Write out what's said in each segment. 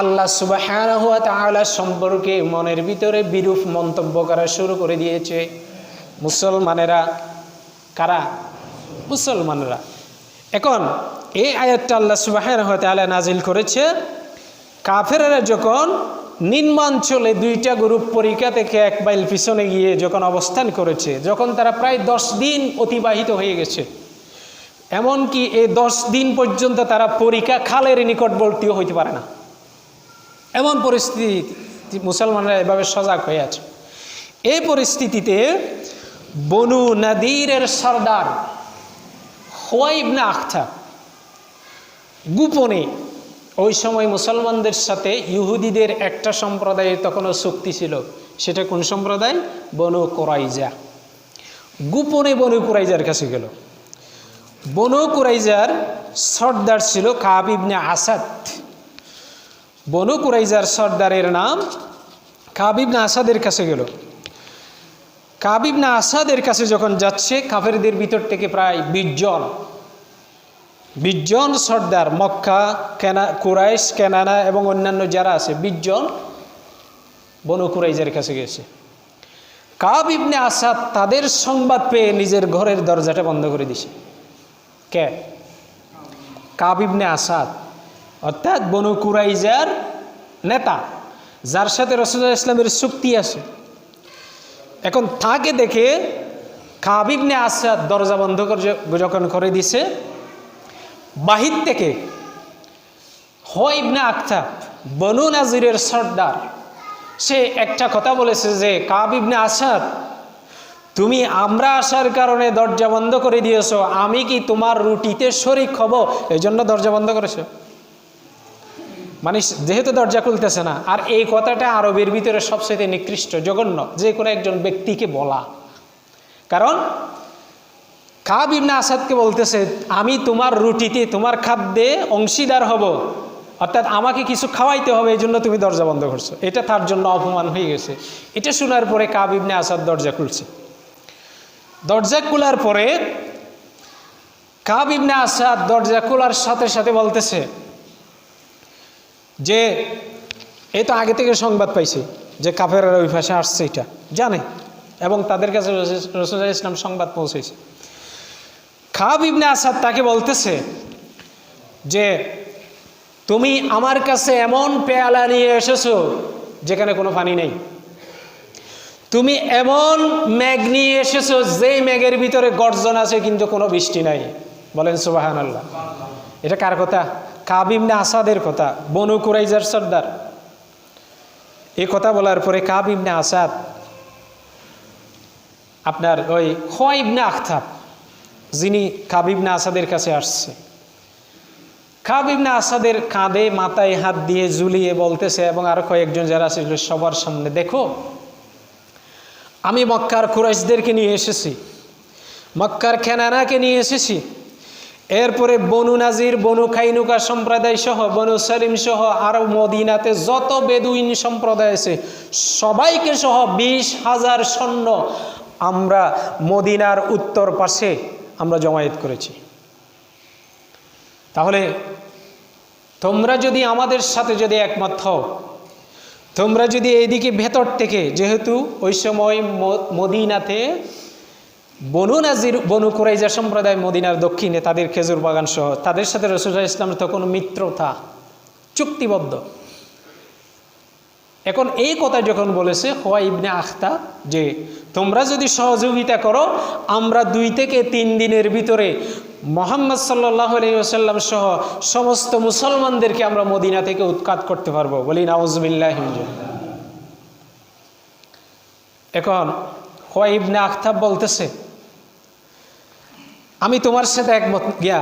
আল্লাহ সুবাহ সম্পর্কে মনের ভিতরে বিরূপ মন্তব্য করা শুরু করে দিয়েছে। মুসলমানেরা কারা? মুসলমানেরা। এখন এই আয়াতটা আল্লাহ সুবাহ নাজিল করেছে, কাফেরেরা যখন নিম্নাঞ্চলে দুইটা গ্রুপ পরীক্ষা থেকে এক মাইল পিছনে গিয়ে যখন অবস্থান করেছে, যখন তারা প্রায় দশ দিন অতিবাহিত হয়ে গেছে এমনকি এই দশ দিন পর্যন্ত তারা পরীক্ষা খালের নিকটবর্তীও হইতে পারে না। এমন পরিস্থিতি মুসলমানরা এভাবে সজাগ হয়ে আছে। এই পরিস্থিতিতে বনু নাদিরের সর্দার হোয়াইবনা আখতা গোপনে ওই সময় মুসলমানদের সাথে ইহুদিদের একটা সম্প্রদায়ের তখনও শক্তি ছিল। সেটা কোন সম্প্রদায়? Banu Qurayza. গোপনে বনু কোরাইজার কাছে গেল। বনু কুরাইজার সর্দার ছিল কাব ইবনে আসাদ। বনু কুরাইজার সর্দারের নাম কাব ইবনে আসাদের কাছে গেল। কাব ইবনে আসাদের কাছে যখন যাচ্ছে, কাফেরদের ভিতর থেকে প্রায় বিশ জন, বিশ সর্দার, মক্কা, কেনা, কুরাইশ, কেনানা এবং অন্যান্য যারা আছে, বিশ জন বনু কুরাইজার কাছে গেছে। কাব ইবনে আসাদ তাদের সংবাদ পেয়ে নিজের ঘরের দরজাটা বন্ধ করে দিছে। কে? কাবিবনে আসাদ। অর্থাৎ বনু কুরাইজার নেতা, যার সাথে রসুল্লাহ ইসলামের চুক্তি আছে। এখন তাকে দেখে কাবিবনে আসাদ দরজা বন্ধ করে যখন করে দিছে, বাহির থেকে হইবনে আখতাব বনু নাজিরের সর্দার, সে একটা কথা বলেছে যে কাবিবনে আসাদ তুমি আমরা আসার কারণে দরজা বন্ধ করে দিয়েছ, আমি কি তোমার রুটিতে শরিক হব? এই জন্য দরজা বন্ধ করেছ। মানে যেহেতু দরজা খুলতেছে না, আর এই কথাটা আরবের ভিতরে সবচেয়ে নিকৃষ্ট, জঘন্য, যে কোনো একজন ব্যক্তিকে বলা। কারণ কাব ইবনা আসাদকে বলতেছে, আমি তোমার রুটিতে, তোমার খাদ্যে অংশীদার হব, অর্থাৎ আমাকে কিছু খাওয়াইতে হবে, এই জন্য তুমি দরজা বন্ধ করছ। এটা তার জন্য অপমান হয়ে গেছে। এটা শোনার পরে কাব ইবনে আসাদ দরজা খুলছে। দরজা খোলার পরে কাব ইবনে আসাদ দরজা খোলার সাথে সাথে বলতেছে যে এই তো আগে থেকে সংবাদ পাইছে যে কাফের ওই ভাষা আসছে এটা, জানে? এবং তাদের কাছে রসুল ইসলাম সংবাদ পৌঁছেছে। খাব ইবনে আসাদ তাকে বলতেছে যে, তুমি আমার কাছে এমন পেয়ালা নিয়ে এসেছ যেখানে কোনো পানি নেই। তুমি এমন ম্যাগ নিয়ে এসেছ, যেই ম্যাগের ভিতরে গর্জন আছে কিন্তু কোনো বৃষ্টি নাই। বলেন সুবাহান আল্লাহ এটা কার কথা? কাবিমনে আসাদের কথা, বনু কুরাইজার সর্দার। এই কথা বলার পরে কাবিমনে আসাদ, আপনার ওই খোয়াইবনে আখতাব, যিনি কাবিবনে আসাদের কাছে আসছে। কাবিবনে আসাদের কাঁধে মাথায় হাত দিয়ে ঝুলিয়ে বলতেছে এবং আরও কয়েকজন যারা ছিল সবার সামনে, দেখো আমি মক্কার কুরাইশদেরকে নিয়ে এসেছি। মক্কার খেনানাকে নিয়ে এসেছি। এরপরে বনু নাজির, বনু খাইনুকা সম্প্রদায় সহ, বনু সলিম সহ আরও মদিনাতে যত বেদুইন সম্প্রদায় আছে, সবাইকে সহ বিশ হাজার সৈন্য আমরা মদিনার উত্তর পাশে আমরা জমায়েত করেছি। তাহলে তোমরা যদি আমাদের সাথে যদি একমত হও তোমরা যদি এইদিকে ভেতর থেকে, যেহেতু ওই সময় মদিনাতে বনু নাজির, বনু কুরাইজা সম্প্রদায় মদিনার দক্ষিণে তাদের খেজুর বাগান সহ, তাদের সাথে রসুল ইসলামের তখন মিত্রতা, চুক্তিবদ্ধ। এখন এই কথা যখন বলেছে হোয়া ইবনে আখতা যে তোমরা যদি সহযোগিতা করো, আমরা দুই থেকে তিন দিনের ভিতরে মোহাম্মদ সাল্লাহ আলাইসাল্লাম সহ সমস্ত মুসলমানদেরকে আমরা মদিনা থেকে উৎখাত করতে পারব। বলি নাউজবিল্লাহ এখন হোয়া ইবনে আখতাব বলতেছে, আমি তোমার সাথে একমত। গিয়া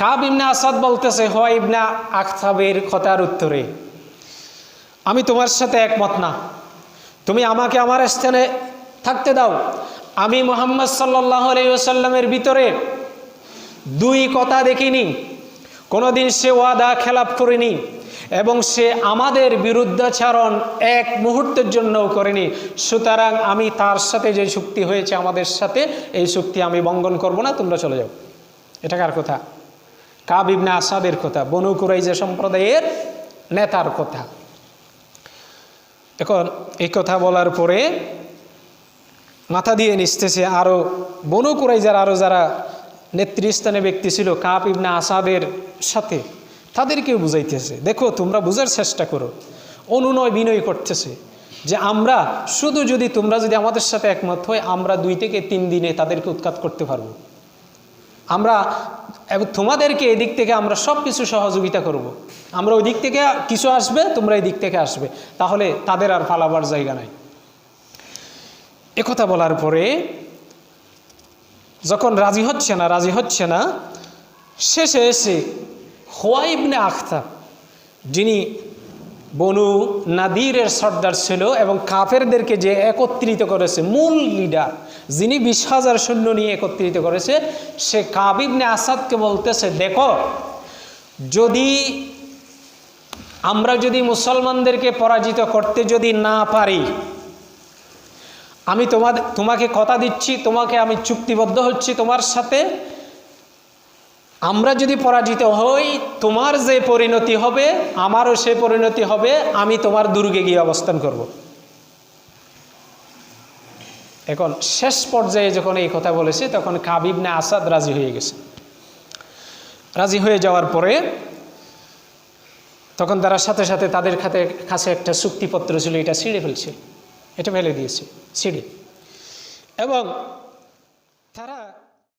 কাব ইবনে আসাদ বলতেছে হোয়া ইবনা আখতাবের কথার উত্তরে। আমি তোমার সাথে একমত না। তুমি আমাকে আমার স্থানে থাকতে দাও। আমি মোহাম্মদ সাল্লাহ আলাইসাল্লামের ভিতরে দুই কথা দেখিনি। কোনোদিন সে ওয়াদা খেলাপ করেনি এবং সে আমাদের বিরুদ্ধাচারণ এক মুহূর্তের জন্যও করেনি। সুতরাং আমি তার সাথে যে চুক্তি হয়েছে আমাদের সাথে, এই চুক্তি আমি বঙ্গন করব না, তোমরা চলে যাও। এটা কার কথা? কাব ইবনে আসাদের কথা, বনু কুরাইজা সম্প্রদায়ের নেতার কথা। এখন এই কথা বলার পরে মাথা দিয়ে নিচতেছে আরও বনু কুরাইজার আরও যারা নেতৃস্থানে ব্যক্তি ছিল কাপ ইবনে আসাদের সাথে, তাদেরকেও বুঝাইতেছে। দেখো, তোমরা বোঝার চেষ্টা করো। অনুনয়, বিনয় করতেছে যে আমরা, শুধু যদি তোমরা যদি আমাদের সাথে একমত হয় আমরা দুই থেকে তিন দিনে তাদেরকে উৎখাত করতে পারব। আমরা তোমাদেরকে এদিক থেকে আমরা সব কিছু সহযোগিতা করব। আমরা ওই দিক থেকে কিছু আসবে, তোমরা এই দিক থেকে আসবে তাহলে তাদের আর ফালাবার জায়গা নাই একথা বলার পরে যখন রাজি হচ্ছে না, রাজি হচ্ছে না, শেষে এসে হোয়াইবনে আখতাব, যিনি বনু নাদিরের সর্দার ছিল এবং কাফেরদেরকে যে একত্রিত করেছে, মূল লিডার যিনি বিশ হাজার সৈন্য নিয়ে একত্রিত করেছে, সে কাবিবনে আসাদকে বলতেছে, দেখো, যদি আমরা যদি মুসলমানদেরকে পরাজিত করতে যদি না পারি, আমি তোমাদের তোমাকে কথা দিচ্ছি, তোমাকে আমি চুক্তিবদ্ধ হচ্ছি তোমার সাথে আমরা যদি পরাজিত হই, তোমার যে পরিণতি হবে, আমারও সে পরিণতি হবে, আমি তোমার দুর্গে গিয়ে অবস্থান করব। এখন শেষ পর্যায়ে যখন এই কথা বলেছে, তখন কাবিব না আসাদ রাজি হয়ে গেছে। রাজি হয়ে যাওয়ার পরে তখন তারা সাথে সাথে তাদের খাতে কাছে একটা চুক্তিপত্র ছিল, এটা ছিঁড়ে ফেলছে। এটা ফেলে দিয়েছে, ছিঁড়ে। এবং